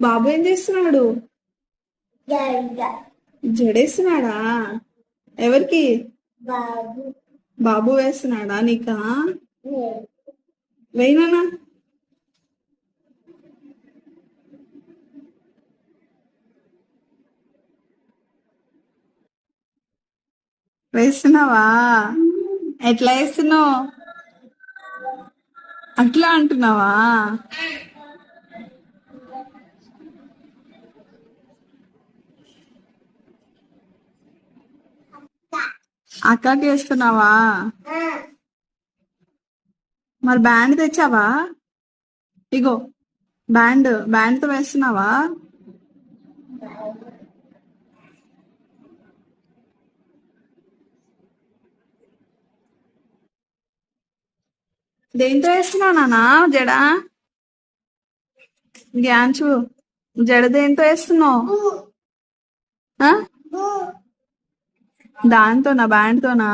బాబు ఏం చేస్తున్నాడు? జడ జడేస్తున్నాడా ఎవరికి? బాబు. బాబు వేస్తున్నాడా నీకా? వేయనా వేస్తున్నావా ఎట్లా వేస్తున్నావు? అట్లా అంటున్నావా? అక్కకి వేస్తున్నావా మరి బ్యాండ్ తెచ్చావా? ఇగో బ్యాండ్ బ్యాండ్తో వేస్తున్నావా? దేంతో వేస్తున్నావు నానా? జడ? గ్యాంచు జడ దేంతో వేస్తున్నావు? ఆ? దాంతోనా బ్యాండ్తోనా?